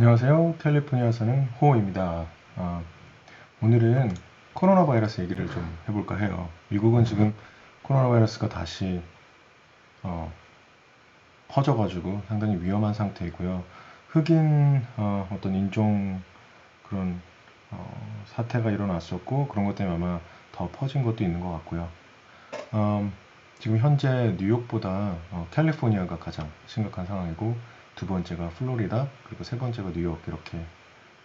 안녕하세요. 캘리포니아 사는 호호입니다. 아, 오늘은 코로나 바이러스 얘기를 좀 해볼까 해요. 미국은 지금 코로나 바이러스가 다시 어, 퍼져가지고 상당히 위험한 상태이고요. 흑인 어, 떤 인종 그런 어, 사태가 일어났었고 그런 것 때문에 아마 더 퍼진 것도 있는 것 같고요. 음, 지금 현재 뉴욕보다 어, 캘리포니아가 가장 심각한 상황이고 두 번째가 플로리다 그리고 세 번째가 뉴욕 이렇게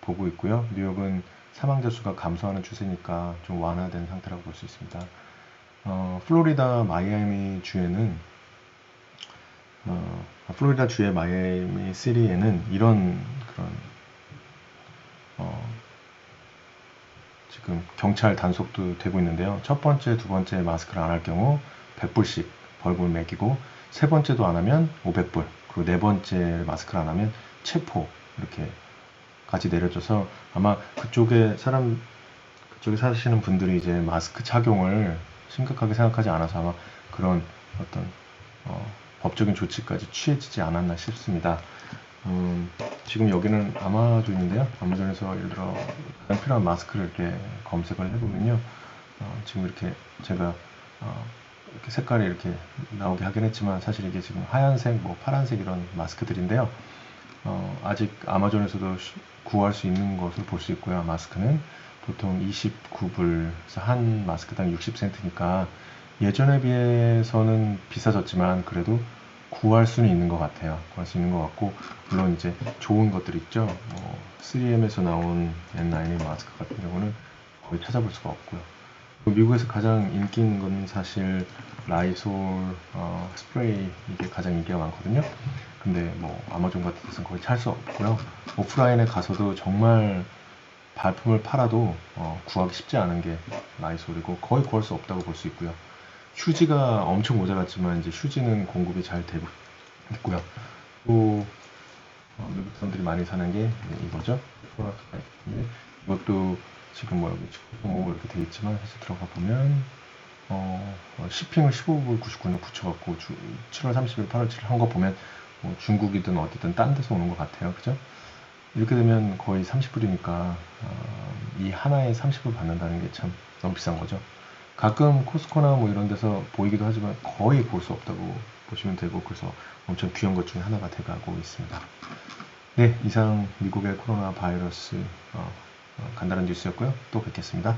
보고 있고요. 뉴욕은 사망자 수가 감소하는 추세니까 좀 완화된 상태라고 볼 수 있습니다. 어, 플로리다 마이애미 주에는 어, 플로리다 주의 마이애미 시리에는 이런 그런 어, 지금 경찰 단속도 되고 있는데요. 첫 번째, 두 번째 마스크를 안 할 경우 100불씩 벌금을 매기고 세 번째도 안 하면 500불 그리고 네 번째 마스크를 안 하면 체포 이렇게 같이 내려져서 아마 그쪽에 사람 그쪽에 사시는 분들이 이제 마스크 착용을 심각하게 생각하지 않아서 아마 그런 어떤 어, 법적인 조치까지 취해지지 않았나 싶습니다. 음, 지금 여기는 아마존인데요. 아마존에서 예를 들어 필요한 마스크를 이렇게 검색을 해보면요. 어, 지금 이렇게 제가 어, 이렇게 색깔이 이렇게 나오게 하긴 했지만 사실 이게 지금 하얀색, 뭐 파란색 이런 마스크들인데요. 어, 아직 아마존에서도 시- 구할 수 있는 것을 볼 수 있고요. 마스크는 보통 29불에서 한 마스크당 60센트니까 예전에 비해서는 비싸졌지만 그래도 구할 수는 있는 것 같아요. 구할 수 있는 것 같고 물론 이제 좋은 것들 있죠. 뭐 3M에서 나온 N91 마스크 같은 경우는 거의 찾아볼 수가 없고요. 미국에서 가장 인기 있는 건 사실 라이솔 어, 스프레이 이게 가장 인기가 많거든요. 근데 뭐 아마존 같은 데서는 거의 찰 수 없고요. 오프라인에 가서도 정말 발품을 팔아도 어, 구하기 쉽지 않은 게 라이솔이고 거의 구할 수 없다고 볼 수 있고요. 휴지가 엄청 모자랐지만 이제 휴지는 공급이 잘 되고 있고요. 또 어, 미국 사람들이 많이 사는 게 이거죠. 이것도 지금 뭐 여기 뭐 이렇게 돼 있지만 사실 들어가 보면 어, 어, 쇼핑을 15불 99년 붙여갖고 주, 7월 30일, 8월 7일 한 거 보면 뭐 중국이든 어디든 딴 데서 오는 것 같아요. 그죠? 이렇게 되면 거의 30불이니까 어, 이 하나에 30불 받는다는 게 참 너무 비싼 거죠. 가끔 코스코나 뭐 이런 데서 보이기도 하지만 거의 볼 수 없다고 보시면 되고 그래서 엄청 귀한 것 중에 하나가 돼가고 있습니다. 네, 이상 미국의 코로나 바이러스 어, 어, 간단한 뉴스였고요. 또 뵙겠습니다.